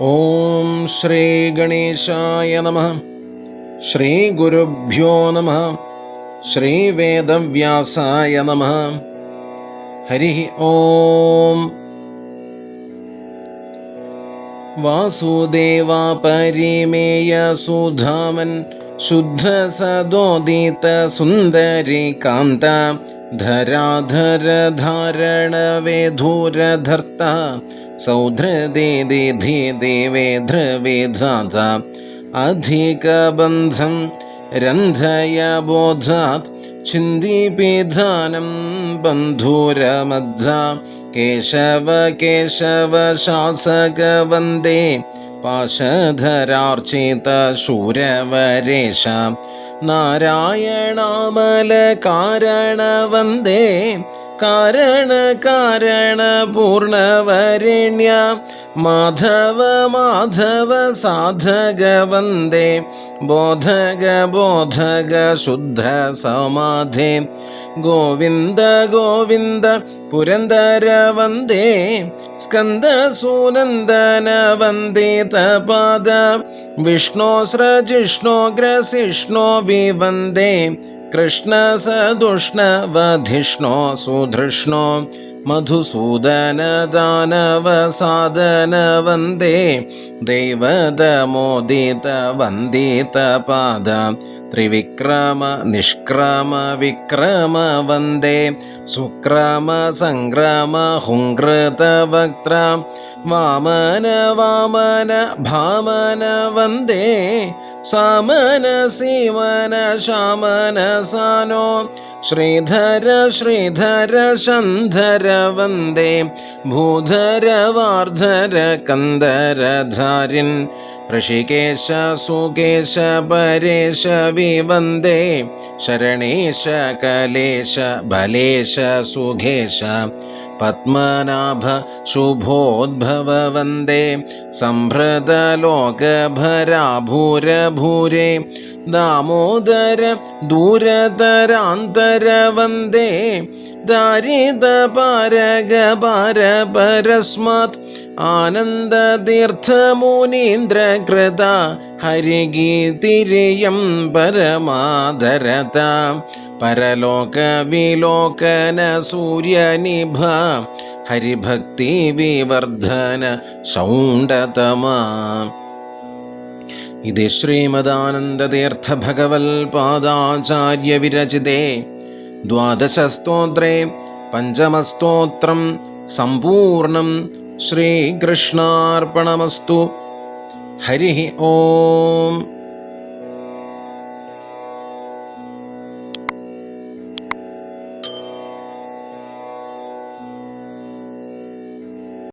ഓം ശ്രീ ഗണേശായ നമ. ശ്രീ ഗുരുഭ്യോ നമ. ശ്രീ വേദവ്യാസായ നമ. ഹരി ഓം. വാസുദേവ പരിമേയ സുധാമൻ ശുദ്ധ സദോദിത സുന്ദരി കാന്ത ധരാധര ധാരണ വേധൂരധർത്ത സൗധൃദേ ദിധി ദേവേ ധ്രവേധാത അധികബന്ധം രന്ധയ ബോധാത് ചിന്തിപീധാനം ബന്ധൂരമദ്ധ കേശവ കേശവ ശാസക വന്ദേ പാശധരാർച്ചിത ശൂരവരേശ നാരായണാമല കാരണ വന്ദേ കാരണ കാരണ പൂർണവരണ്യ മാധവ മാധവ സാധക വന്ദേ. ബോധക ബോധക ശുദ്ധ സമാധേ. ഗോവിന്ദ ഗോവിന്ദ പുരന്ദര വന്ദേ. സ്കന്ദ സുനന്ദന വന്ദേ തപാദ. വിഷ്ണു സ്രജിഷ്ണു ഗ്രസിഷ്ണു വിവന്ദേ കൃഷ്ണ സദുഷ്ണ വധിഷ്ണോ സുധൃഷ്ണു മധുസൂദന ദാനവ സാദന വന്ദേ ദൈവതമോദിത വന്ദിത പാദ ത്രിവിക്രമ നിഷ്ക്രമ വിക്രമ വന്ദേ സുക്രമ സംക്രമ ഹുങ്കൃത വക്ത്ര വാമന വാമന ശ്രീധര ശ്രീധര ശന്ധര വന്ദേ. ഭൂധര വാർധര കന്ദരധാരിൻ ഋഷികേശ സുകേശ പരേശ വിവന്ദേ. ശരണേശ കലേശ ബലേശ സുഖേശ. പത്മനാഭ ശുഭോദ്ഭവ വന്ദേ. സംഭൃതലോകഭരാഭൂരഭൂരെ ദാമോദര ദൂരതരാന്തര വന്ദേ ദാരിത പാരക പാര പരസ്മാത് ആനന്ദതീർത്ഥമുനീന്ദ്രകൃത ഹരിഗീതിരിയം പരമാധരത പരലോക വിലോകന സൂര്യനിഭ ഹരിഭക്തി വിവർദ്ധന സൗണ്ടതമാ ഇത് ശ്രീമദാനന്ദതീർത്ഥ ഭഗവൽ പാദാചാര്യ വിരചിതേ ദ്വാദശസ്തോത്രേ പഞ്ചമസ്തോത്രം സമ്പൂർണം ശ്രീകൃഷ്ണാർപ്പണമസ്തു. ഹരി ഓം.